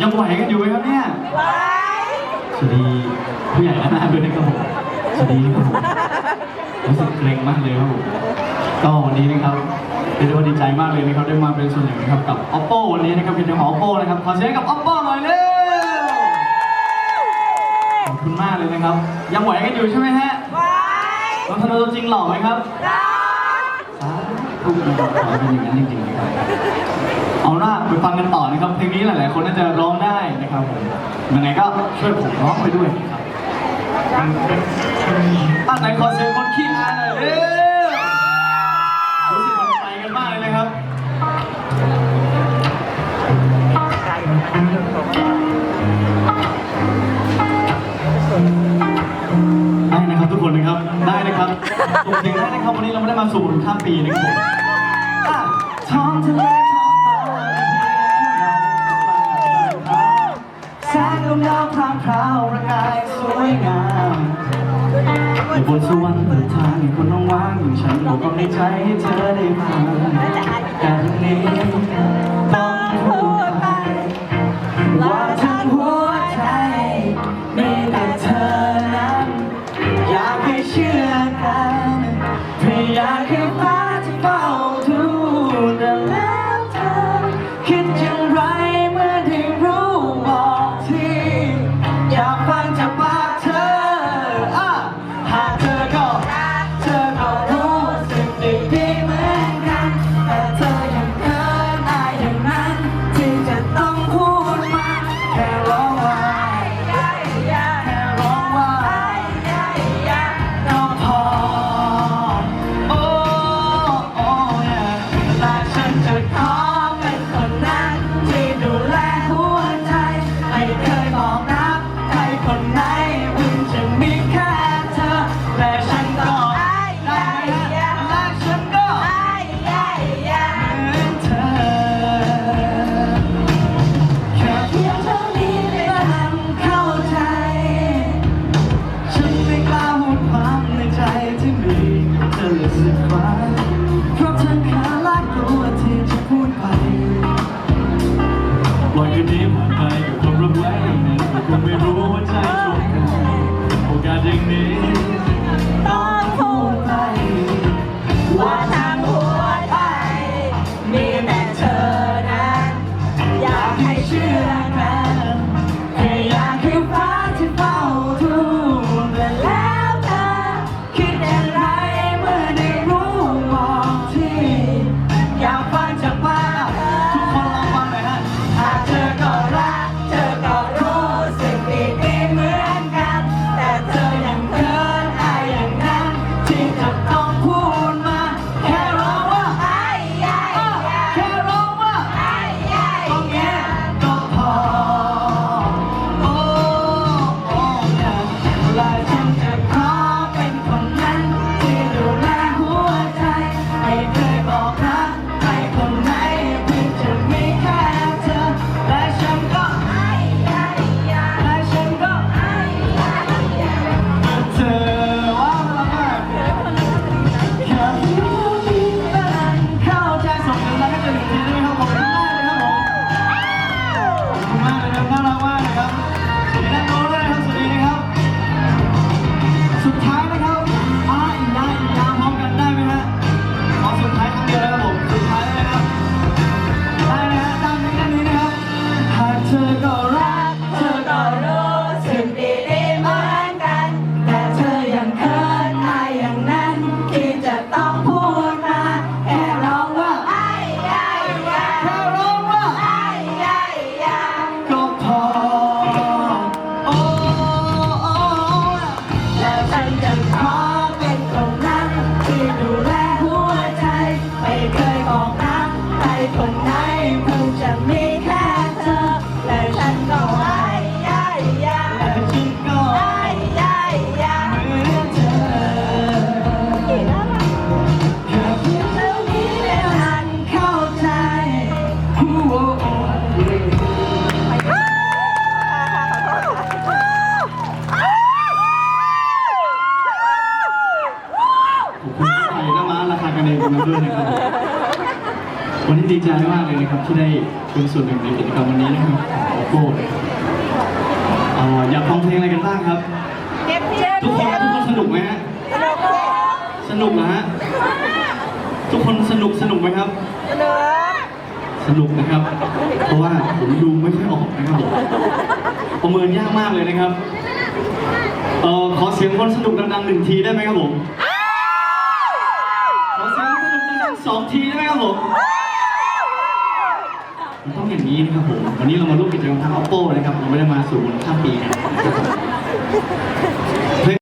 ยังไหวกันอยู่ไหมครับเนี่ยสวัสดีผู้ใหญ่และน้าด้วยนะครับผมสวัสดีครับผมรู้สึกเกรงมากเลยครับผมก็วันนี้นะครับเป็นวันดีใจมากเลยนะครับได้มาเป็นส่วนหนึ่งนะครับกับ oppo วันนี้นะครับเป็นของ oppo นะครับขอเชียงกับ oppo หน่อยเร็วขอบคุณมากเลยนะครับ ยังไหวกันอยู่ใช่ไหมฮะไหวน้องธนาจริงหล่อไหมครับหล่อ ผู้หญิงเป็นอย่างนั้นจริงๆนะครับเอาล่ะไปฟังกันต่อนะครับเพลงนี้หลายๆ คนน่าจะร้องได้นะครับผมยังไงก็ช่วยผมร้องไปด้วยอะไหนขอเสียงคนคิด ครับทุกคนนะครับ ได้นะครับส่งเสีงได้นะครับวันนี้เราไม่ได้มาสู่ข้ามปีนะครับท้องทะเลท้องฟ้าแสงดวงดาวพรางพราวระกายสวยงามอยู่บนสวรรค์เปิดทางอยู่บนห้องว่างอย่างฉันบอกความในใจให้เธอได้มาการนี้ ด้วยนะครับ วันนี้ดีใจมากเลยนะครับที่ได้เป็นส่วนหนึ่งในกิจกรรมวันนี้นะครับขอโโหอยากฟังเพลงอะไรกันบ้างครับ ทุกคนทุกคนสนุกไหมฮะ สนุกนะฮะ ทุกคนสนุกสนุกไหมครับ สนุกนะครับ เพราะว่าผมดูไม่ค่อยออกนะครับผมประเมินยากมากเลยนะครับ เออขอเสียงคนสนุกดังๆหนึ่งทีได้ไหมครับผม คนสนุกดังสองทีได้ไหมครับผมมันต้องอย่างนี้นะครับผม วันนี้เรามาร่วมกิจกรรมทาง Oppo นะครับ เราไม่ได้มาสู่วันข้ามปีนะครับ